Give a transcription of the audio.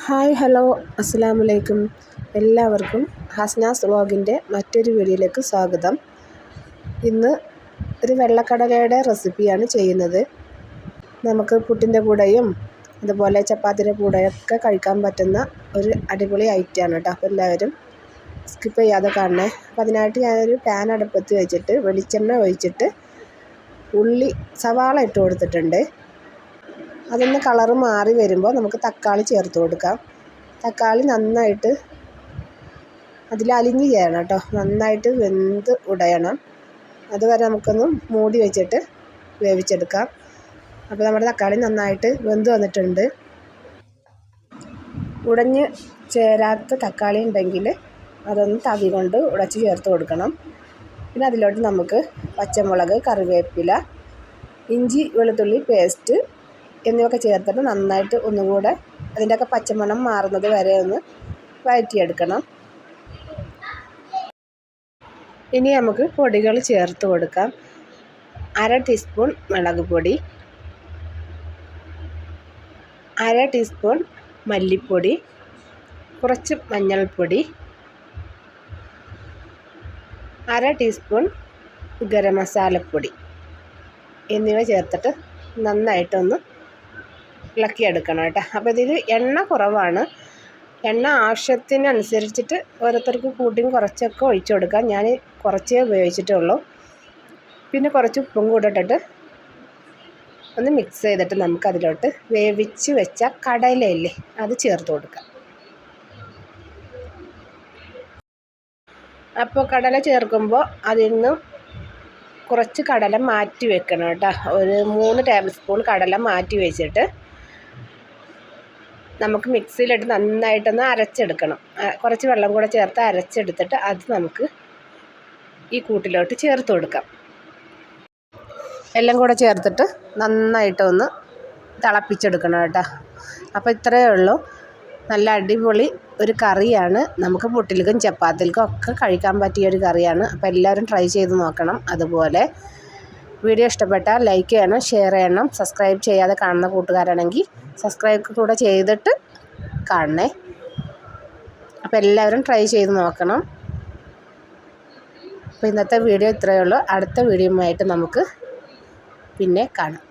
Hi hello. അസ്സാം വലൈക്കും എല്ലാവർക്കും ഹസ്നാസ് വ്ളോഗിന്റെ മറ്റൊരു വീഡിയോയിലേക്ക് സ്വാഗതം. ഇന്ന് ഒരു വെള്ളക്കടലയുടെ റെസിപ്പിയാണ് ചെയ്യുന്നത്. നമുക്ക് പുട്ടിന്റെ കൂടെയും അതുപോലെ ചപ്പാത്തിന്റെ കൂടെയൊക്കെ കഴിക്കാൻ പറ്റുന്ന ഒരു അടിപൊളി ഐറ്റമാണ് കേട്ടോ. അപ്പോൾ എല്ലാവരും സ്കിപ്പ് ചെയ്യാതെ കാണണേ. അപ്പോൾ അതിനായിട്ട് ഞാനൊരു പാൻ അടുപ്പത്ത് വെച്ചിട്ട് വെളിച്ചെണ്ണ ഒഴിച്ചിട്ട് ഉള്ളി സവാള ഇട്ട് കൊടുത്തിട്ടുണ്ട്. അതൊന്ന് കളറ് മാറി വരുമ്പോൾ നമുക്ക് തക്കാളി ചേർത്ത് കൊടുക്കാം. തക്കാളി നന്നായിട്ട് അതിൽ അലിഞ്ഞ് ചേരണം കേട്ടോ. നന്നായിട്ട് വെന്ത് ഉടയണം. അതുവരെ നമുക്കൊന്ന് മൂടി വെച്ചിട്ട് വേവിച്ചെടുക്കാം. അപ്പോൾ നമ്മുടെ തക്കാളി നന്നായിട്ട് വെന്ത് വന്നിട്ടുണ്ട്. ഉടഞ്ഞ് ചേരാത്ത തക്കാളി ഉണ്ടെങ്കിൽ അതൊന്ന് തവി കൊണ്ട് ഉടച്ച് ചേർത്ത് കൊടുക്കണം. പിന്നെ അതിലോട്ട് നമുക്ക് പച്ചമുളക് കറിവേപ്പില ഇഞ്ചി വെളുത്തുള്ളി പേസ്റ്റ് എന്നിവയൊക്കെ ചേർത്തിട്ട് നന്നായിട്ട് ഒന്നുകൂടെ അതിന്റെയൊക്കെ പച്ചമണം മാറുന്നത് വരെ ഒന്ന് വഴറ്റിയെടുക്കണം. ഇനി നമുക്ക് പൊടികൾ ചേർത്ത് കൊടുക്കാം. അര ടീസ്പൂൺ മുളക് പൊടി അര ടീസ്പൂൺ മല്ലിപ്പൊടി കുറച്ച് മഞ്ഞൾപ്പൊടി അര ടീസ്പൂൺ ഗരം മസാലപ്പൊടി. എന്നിവ ചേർത്തിട്ട് നന്നായിട്ടൊന്ന് ഇളക്കിയെടുക്കണം കേട്ടോ. അപ്പോൾ ഇതിൽ എണ്ണ കുറവാണ്. എണ്ണ ആവശ്യത്തിനനുസരിച്ചിട്ട് ഓരോരുത്തർക്ക് കൂട്ടിയും കുറച്ചൊക്കെ ഒഴിച്ചു കൊടുക്കാം. ഞാൻ കുറച്ചേ ഉപയോഗിച്ചിട്ടുള്ളൂ. പിന്നെ കുറച്ച് ഉപ്പും കൂടെ ഇട്ടിട്ട് ഒന്ന് മിക്സ് ചെയ്തിട്ട് നമുക്കതിലോട്ട് വേവിച്ച് വെച്ച കടലയില്ലേ അത് ചേർത്ത് കൊടുക്കാം. അപ്പോൾ കടല ചേർക്കുമ്പോൾ അതിൽ നിന്ന് കുറച്ച് കടല മാറ്റി വെക്കണം കേട്ടോ. ഒരു മൂന്ന് ടേബിൾ സ്പൂൺ കടല മാറ്റി വെച്ചിട്ട് നമുക്ക് മിക്സിയിലിട്ട് നന്നായിട്ടൊന്ന് അരച്ചെടുക്കണം. കുറച്ച് വെള്ളം കൂടെ ചേർത്ത് അരച്ചെടുത്തിട്ട് അത് നമുക്ക് ഈ കൂട്ടിലോട്ട് ചേർത്ത് കൊടുക്കാം. എല്ലാം കൂടെ ചേർത്തിട്ട് നന്നായിട്ടൊന്ന് തിളപ്പിച്ചെടുക്കണം കേട്ടോ. അപ്പോൾ ഇത്രയേ ഉള്ളൂ. നല്ല അടിപൊളി ഒരു കറിയാണ്. നമുക്ക് പുട്ടിൽക്കും ചപ്പാത്തിൽക്കും ഒക്കെ കഴിക്കാൻ പറ്റിയ ഒരു കറിയാണ്. അപ്പോൾ എല്ലാവരും ട്രൈ ചെയ്ത് നോക്കണം അതുപോലെ. വീഡിയോ ഇഷ്ടപ്പെട്ടാൽ ലൈക്ക് ചെയ്യണം ഷെയർ ചെയ്യണം സബ്സ്ക്രൈബ് ചെയ്യാതെ കാണുന്ന കൂട്ടുകാരാണെങ്കിൽ സബ്സ്ക്രൈബ് കൂടെ ചെയ്തിട്ട് കാണണേ. അപ്പോൾ എല്ലാവരും ട്രൈ ചെയ്ത് നോക്കണം. അപ്പോൾ ഇന്നത്തെ വീഡിയോ ഇത്രയേ ഉള്ളൂ. അടുത്ത വീഡിയോയുമായിട്ട് നമുക്ക് പിന്നെ കാണാം.